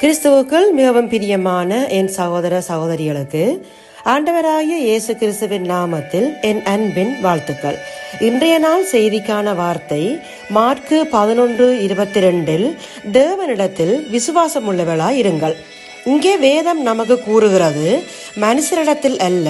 கிறிஸ்துவுக்குள் மிகவும் பிரியமான என் சகோதர சகோதரிகளுக்கு ஆண்டவராகிய இயேசு கிறிஸ்துவின் நாமத்தில் என் அன்பின் வாழ்த்துக்கள். இன்றைய நாள் செய்திக்கான வார்த்தை மார்க்கு பதினொன்று இருபத்தி ரெண்டில் தேவனிடத்தில் விசுவாசம் உள்ளவளாய் இருங்கள். இங்கே வேதம் நமக்கு கூறுகிறது மனுஷரிடத்தில் அல்ல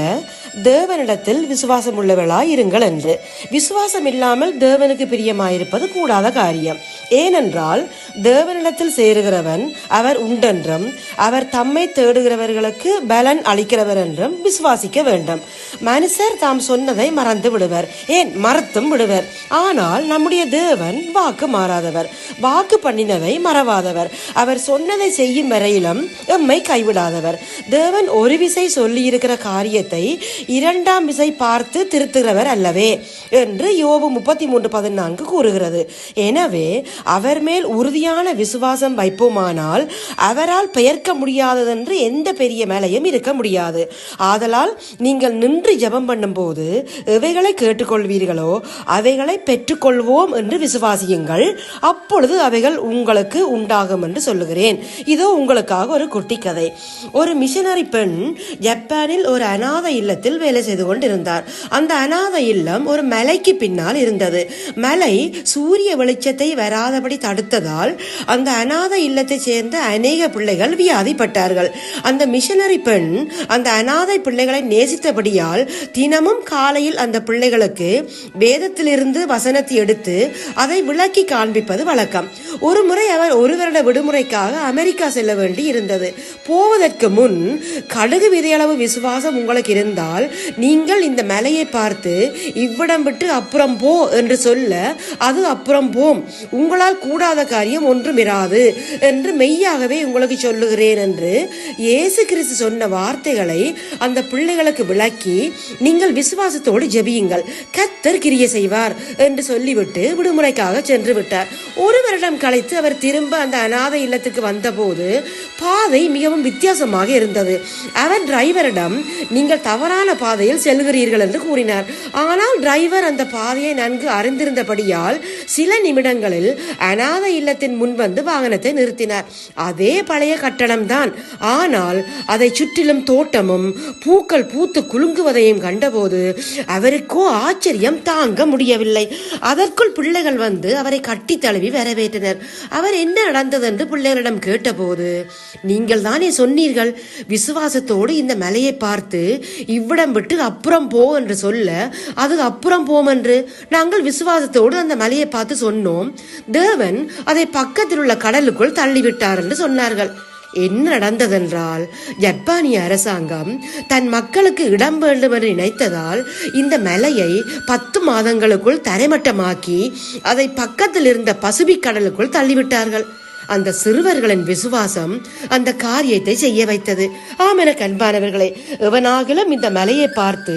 தேவனிடத்தில் விசுவாசம் உள்ளவர்களாய் இருங்கள் என்று. விசுவாசம் இல்லாமல் தேவனுக்கு பிரியமாயிருப்பது கூடாத காரியம். ஏனென்றால் தேவனிடத்தில் சேருகிறவன் அவர் உண்டென்றும் அவர் தம்மை தேடுகிறவர்களுக்கு பலன் அளிக்கிறவர் என்றும் விசுவாசிக்க வேண்டும். மனுஷர் தாம் சொன்னதை மறந்து விடுவர். ஏன்? மறத்தும் விடுவர். ஆனால் நம்முடைய தேவன் வாக்கு மாறாதவர். வாக்கு பண்ணினதை மறவாதவர். அவர் சொன்னதை செய்யும் வரையிலும் எம்மை கைவிடாதவர். தேவன் ஒரு விசை சொல்லியிருக்கிற காரியத்தை இரண்டாம் விசை பார்த்து திருத்துகிறவர் அல்லவே என்று யோபு முப்பத்தி மூன்று பதினான்கு கூறுகிறது. எனவே அவர் மேல் உறுதியான விசுவாசம் வைப்போமானால் அவரால் பெயர்க்க முடியாததென்று எந்த பெரிய மேலையும் இருக்க முடியாது. ஆதலால் நீங்கள் நின்று ஜபம் பண்ணும்போது எவைகளை கேட்டுக்கொள்வீர்களோ அவைகளை பெற்றுக்கொள்வோம் என்று விசுவாசியுங்கள். அப்பொழுது அவைகள் உங்களுக்கு உண்டாகும் என்று சொல்லுகிறேன். இதோ உங்களுக்காக ஒரு குட்டி கதை ஒரு மிஷனரி பெண் ஜப்பானில் ஒரு அநாத இல்லத்தில் வேலை செய்து கொண்டிருந்தார். அந்த அநாத இல்லம் ஒரு மலைக்கு பின்னால் இருந்தது. மலை சூரிய வெளிச்சத்தை வராதபடி தடுத்ததால் அந்த அநாத இல்லத்தை சேர்ந்த அநேக பிள்ளைகள் வியாதிப்பட்டார்கள். அந்த மிஷனரி பெண் அந்த அநாதை பிள்ளைகளை நேசித்தபடியால் தினமும் காலையில் அந்த பிள்ளைகளுக்கு வேதத்திலிருந்து வசனத்தை எடுத்து அதை விளக்கி காண்பிப்பது வழக்கம். ஒரு முறை அவர் ஒரு வருட விடுமுறைக்காக அமெரிக்கா செல்ல வேண்டி இருந்தது போவதற்கு முன் கடுகு விதையளவு விசுவாசம் உங்களுக்கு இருந்தால் நீங்கள் இந்த மலையை பார்த்து இவ்விடம் விட்டு அப்புறம் போ என்று சொல்ல அது அப்புறம் போம். உங்களால் கூடாத காரியம் ஒன்றும் இராது என்று மெய்யாகவே உங்களுக்கு சொல்லுகிறேன் என்று இயேசு கிறிஸ்து சொன்ன வார்த்தைகளை அந்த பிள்ளைகளுக்கு விளக்கி நீங்கள் விசுவாசத்தோடு ஜெபியுங்கள். கத்தர் கிரிய செய்வார் என்று சொல்லிவிட்டு விடுமுறைக்காக சென்று விட்டார். ஒரு வருடம் கழித்து அவர் திரும்ப அந்த அநாத இல்லத்துக்கு வந்தபோது பாதை மிகவும் வித்தியாசமாக இருந்தது. அவர் டிரைவரிடம் நீங்கள் தவறான பாதையில் செல்கிறீர்கள் என்று கூறினார். ஆனால் டிரைவர் அந்த பாதையை நன்கு அறிந்திருந்தபடியால் சில நிமிடங்களில் அநாத இல்லத்தின் முன் வந்து வாகனத்தை நிறுத்தினார். அதே பழைய கட்டடம் தான். ஆனால் அதை சுற்றிலும் தோட்டமும் பூக்கள் பூத்து குலுங்குவதையும் கண்டபோது அவருக்கோ ஆச்சரியம் தாங்க முடியவில்லை. அதற்குள் பிள்ளைகள் வந்து அவரை கட்டி தழுவி வரவேற்றனர். அவர் என்ன நடந்தது என்று பிள்ளைகளிடம் கேட்டபோது நீங்கள் தானே சொன்னீர்கள் விசுவாசத்தோடு இந்த மலையை பார்த்து இவ்விடம் விட்டு அப்புறம் போ என்று சொல்ல அது அப்புறம் போம் என்று நாங்கள் விசுவாசத்தோடு அந்த மலையை பார்த்து சொன்னோம். தேவன் அதை பக்கத்தில் உள்ள கடலுக்குள் தள்ளிவிட்டார் என்று சொன்னார்கள். என்ன நடந்ததென்றால் ஜப்பானிய அரசாங்கம் தன் மக்களுக்கு இடம் வேண்டும் என்று நினைத்ததால் இந்த மலையை பத்து மாதங்களுக்குள் தரைமட்டமாக்கி அதை பக்கத்தில் இருந்த பசுபிக் கடலுக்குள் தள்ளிவிட்டார்கள். அந்த சிறுவர்களின் விசுவாசம் அந்த காரியத்தை செய்ய வைத்தது. ஆமென கண்பானவர்களே எவனாகிலும் இந்த மலையை பார்த்து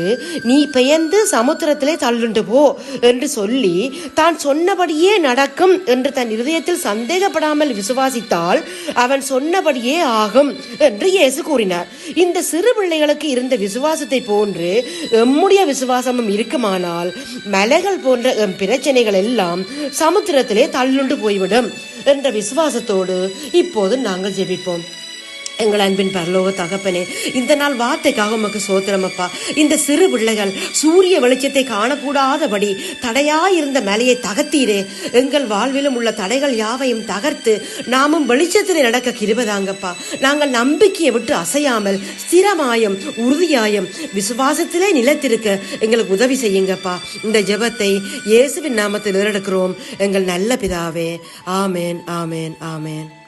நீ பெயர்ந்து சமுத்திரத்திலே தள்ளுண்டு போ என்று சொல்லி தான் சொன்னபடியே நடக்கும் என்று தன் இருதயத்தில் சந்தேகப்படாமல் விசுவாசித்தால் அவன் சொன்னபடியே ஆகும் என்று இயேசு கூறினார். இந்த சிறு பிள்ளைகளுக்கு இருந்த விசுவாசத்தை போன்று எம்முடைய விசுவாசமும் இருக்குமானால் மலைகள் போன்ற எம் பிரச்சனைகள் எல்லாம் சமுத்திரத்திலே தள்ளுண்டு போய்விடும். என்ற விசுவாசத்தோடு இப்போது நாங்கள் ஜெபிப்போம். எங்கள் அன்பின் பரலோக தகப்பனே இந்த நாள் வார்த்தைக்காக உமக்கு சோத்திரமப்பா இந்த சிறு பிள்ளைகள் சூரிய வெளிச்சத்தை காணக்கூடாதபடி தடையாயிருந்த மலையை தகர்த்தீரே. எங்கள் வாழ்விலும் உள்ள தடைகள் யாவையும் தகர்த்து நாமும் வெளிச்சத்திலே நடக்க கிருபதாங்கப்பா. நாங்கள் நம்பிக்கையை விட்டு அசையாமல் ஸ்திரமாயும் உறுதியாயும் விசுவாசத்திலே நிலத்திருக்க எங்களுக்கு உதவி செய்யுங்கப்பா. இந்த ஜெபத்தை இயேசுவின் நாமத்தில் ஏறெடுக்கிறோம். எங்கள் நல்ல பிதாவே ஆமேன் ஆமேன் ஆமேன்.